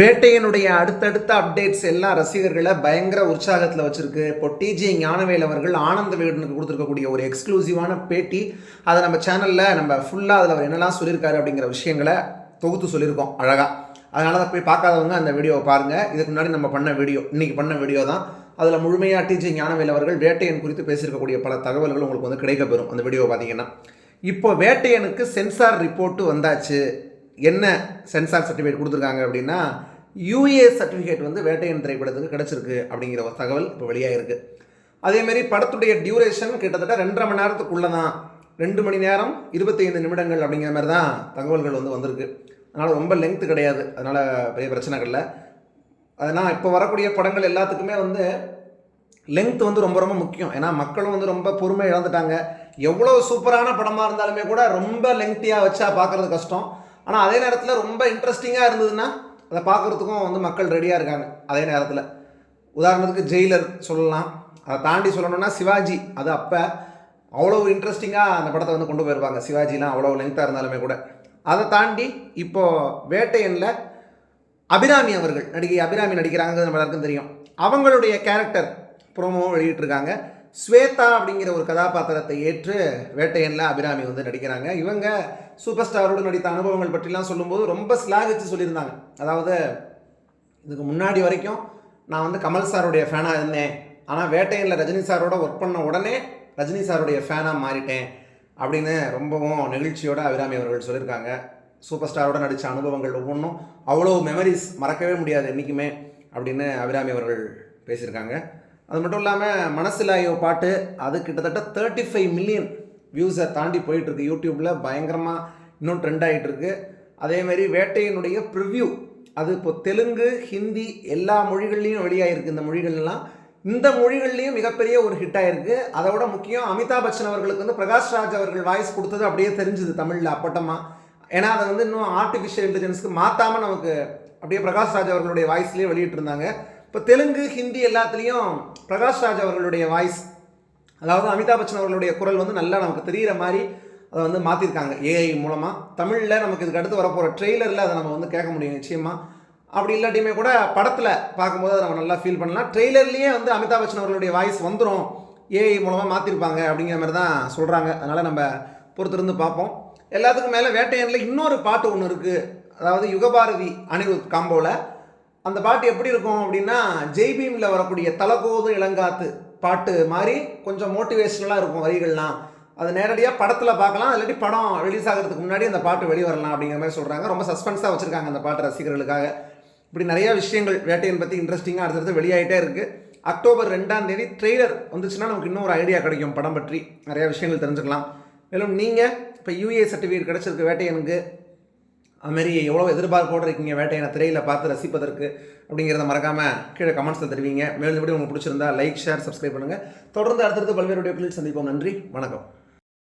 வேட்டையனுடைய அடுத்தடுத்த அப்டேட்ஸ் எல்லாம் ரசிகர்களை பயங்கர உற்சாகத்தில் வச்சிருக்கு. இப்போ டிஜி ஞானவேல் அவர்கள் ஆனந்த விகடனுக்கு கொடுத்துருக்கக்கூடிய ஒரு எக்ஸ்க்ளூசிவான பேட்டி அதை நம்ம சேனலில் நம்ம ஃபுல்லாக அதில் அவர் என்னெல்லாம் சொல்லியிருக்காரு அப்படிங்கிற விஷயங்களை தொகுத்து சொல்லியிருக்கோம் அழகாக அதனால தான் போய் பார்க்காதவங்க அந்த வீடியோவை பாருங்கள் இதுக்கு முன்னாடி நம்ம பண்ண வீடியோ இன்றைக்கி பண்ண வீடியோ தான். அதில் முழுமையாக டிஜி ஞானவேல் அவர்கள் வேட்டையன் குறித்து பேசியிருக்கக்கூடிய பல தகவல்கள் உங்களுக்கு வந்து கிடைக்கப்பெறும் அந்த வீடியோவை பார்த்தீங்கன்னா. இப்போ வேட்டையனுக்கு சென்சார் ரிப்போர்ட்டு வந்தாச்சு. என்ன சென்சார் சர்டிஃபிகேட் கொடுத்துருக்காங்க அப்படின்னா யூஏ சர்டிஃபிகேட் வந்து வேட்டையன் திரைப்படத்துக்கு கிடச்சிருக்கு அப்படிங்கிற ஒரு தகவல் இப்போ வெளியாகிருக்கு அதேமாரி படத்துடைய டியூரேஷன் கிட்டத்தட்ட ரெண்டரை மணி நேரத்துக்குள்ளே தான் ரெண்டு மணி நேரம் இருபத்தைந்து நிமிடங்கள் அப்படிங்கிற மாதிரி தான் தகவல்கள் வந்து வந்திருக்கு. அதனால் ரொம்ப லெங்க்த்து கிடையாது. அதனால் பெரிய பிரச்சனைகள் இல்லை. அதனால் இப்போ வரக்கூடிய படங்கள் எல்லாத்துக்குமே வந்து லெங்த் வந்து ரொம்ப ரொம்ப முக்கியம். ஏன்னா மக்களும் வந்து ரொம்ப பொறுமை இழந்துட்டாங்க. எவ்வளோ சூப்பரான படமாக இருந்தாலுமே கூட ரொம்ப லெங்க்த்தியாக வச்சா பார்க்குறது கஷ்டம். ஆனால் அதே நேரத்தில் ரொம்ப இன்ட்ரெஸ்டிங்காக இருந்ததுன்னா அதை பார்க்குறதுக்கும் வந்து மக்கள் ரெடியாக இருக்காங்க அதே நேரத்தில். உதாரணத்துக்கு ஜெயிலர் சொல்லலாம். அதை தாண்டி சொல்லணும்னா சிவாஜி அது அப்போ அவ்வளோ இன்ட்ரெஸ்டிங்காக அந்த படத்தை வந்து கொண்டு போயிருப்பாங்க. சிவாஜிலாம் அவ்வளோ லெங்க்த்தாக இருந்தாலுமே கூட. அதை தாண்டி இப்போது வேட்டையனில் அபிராமி அவர்கள் நடிகை அபிராமி நடிக்கிறாங்க நம்ம எல்லாருக்கும் தெரியும். அவங்களுடைய கேரக்டர் ப்ரோமோ வெளியிட்டிருக்காங்க. ஸ்வேதா அப்படிங்கிற ஒரு கதாபாத்திரத்தை ஏற்று வேட்டையனில் அபிராமி வந்து நடிக்கிறாங்க. இவங்க சூப்பர் ஸ்டாரோடு நடித்த அனுபவங்கள் பற்றிலாம் சொல்லும்போது ரொம்ப ஸ்லாகிச்சு சொல்லியிருந்தாங்க. அதாவது இதுக்கு முன்னாடி வரைக்கும் நான் வந்து கமல் சாருடைய ஃபேனாக இருந்தேன். ஆனால் வேட்டையனில் ரஜினி சாரோட ஒர்க் பண்ண உடனே ரஜினி சாருடைய ஃபேனாக மாறிட்டேன் அப்படின்னு ரொம்பவும் நெகிழ்ச்சியோட அபிராமி அவர்கள் சொல்லியிருக்காங்க. சூப்பர் ஸ்டாரோட நடித்த அனுபவங்கள் ஒவ்வொன்றும் அவ்வளோ மெமரிஸ் மறக்கவே முடியாது என்றைக்குமே அப்படின்னு அபிராமி அவர்கள் பேசியிருக்காங்க. அது மட்டும் இல்லாமல் மனசிலாயோ பாட்டு அது கிட்டத்தட்ட தேர்ட்டி ஃபைவ் மில்லியன் வியூஸை தாண்டி போயிட்டுருக்கு. யூடியூப்பில் பயங்கரமாக இன்னும் ட்ரெண்ட் ஆகிட்டுருக்கு அதேமாரி வேட்டையினுடைய ப்ரிவ்யூ அது இப்போ தெலுங்கு ஹிந்தி எல்லா மொழிகள்லையும் வெளியாகிருக்கு இந்த மொழிகள்லாம் இந்த மொழிகள்லையும் மிகப்பெரிய ஒரு ஹிட் ஆகிருக்கு அதை விட முக்கியம் அமிதாப் பச்சன் அவர்களுக்கு வந்து பிரகாஷ் ராஜ் அவர்கள் வாய்ஸ் கொடுத்தது அப்படியே தெரிஞ்சுது தமிழில் அப்பட்டமாக ஏன்னா அதை வந்து இன்னும் ஆர்டிஃபிஷியல் இன்டெலிஜென்ஸ்க்கு மாற்றாமல் நமக்கு அப்படியே பிரகாஷ் ராஜ் அவர்களுடைய வாய்ஸ்லேயே வெளியிட்டிருந்தாங்க. இப்போ தெலுங்கு ஹிந்தி எல்லாத்துலேயும் பிரகாஷ்ராஜ் அவர்களுடைய வாய்ஸ் அதாவது அமிதாப் பச்சன் அவர்களுடைய குரல் வந்து நல்லா நமக்கு தெரிகிற மாதிரி அதை வந்து மாற்றிருக்காங்க ஏஐ மூலமாக தமிழில் நமக்கு இதுக்கு அடுத்து வரப்போகிற ட்ரெய்லரில் அதை நம்ம வந்து கேட்க முடியும் நிச்சயமாக அப்படி இல்லாட்டியுமே கூட படத்தில் பார்க்கும்போது அதை நம்ம நல்லா ஃபீல் பண்ணலாம். ட்ரெய்லர்லேயே வந்து அமிதாப் பச்சன் அவர்களுடைய வாய்ஸ் வந்துடும் ஏஐ மூலமாக மாற்றிருப்பாங்க அப்படிங்கிற மாதிரி தான் சொல்கிறாங்க அதனால் நம்ம பொறுத்திருந்து பார்ப்போம். எல்லாத்துக்கும் மேலே வேட்டையனில் இன்னொரு பாட்டு ஒன்று இருக்குது அதாவது யுகபாரதி அனிருத் காம்போவில் அந்த பாட்டு எப்படி இருக்கும் அப்படின்னா ஜெய்பீமில் வரக்கூடிய தலகோது இளங்காத்து பாட்டு மாதிரி கொஞ்சம் மோட்டிவேஷ்னலாக இருக்கும் வரிகள்லாம். அது நேரடியாக படத்தில் பார்க்கலாம் இல்லாட்டி படம் ரிலீஸ் ஆகிறதுக்கு முன்னாடி அந்த பாட்டு வெளியே வரலாம் அப்படிங்கிற மாதிரி சொல்கிறாங்க ரொம்ப சஸ்பென்ஸாக வச்சுருக்காங்க அந்த பாட்டு ரசிகர்களுக்காக. இப்படி நிறைய விஷயங்கள் வேட்டையன் பற்றி இன்ட்ரெஸ்டிங்காக அடுத்தடுத்து வெளியாகிட்டே இருக்குது அக்டோபர் ரெண்டாம் தேதி ட்ரெய்லர் வந்துச்சுன்னா நமக்கு இன்னும் ஒரு ஐடியா கிடைக்கும் படம் பற்றி. நிறைய விஷயங்கள் தெரிஞ்சுக்கலாம். மேலும் நீங்கள் இப்போ யூஏ சர்டிஃபிகேட் கிடச்சிருக்கு வேட்டையனுக்கு. அதுமாரி எவ்வளோ எதிர்பார்ப்போடு இருக்கீங்க? வேட்டையான திரையில் பார்த்து ரசிப்பதற்கு அப்படிங்கிறத மறக்காமல் கீழே கமெண்ட்ஸில் தெரிவிங்க. மேலும் எப்படி உங்களுக்கு பிடிச்சிருந்தா லைக் ஷேர் சப்ஸ்கிரைப் பண்ணுங்கள் தொடர்ந்து அடுத்தடுத்து பல்வேறு வீடியோக்களில் சந்திப்போம். நன்றி. வணக்கம்.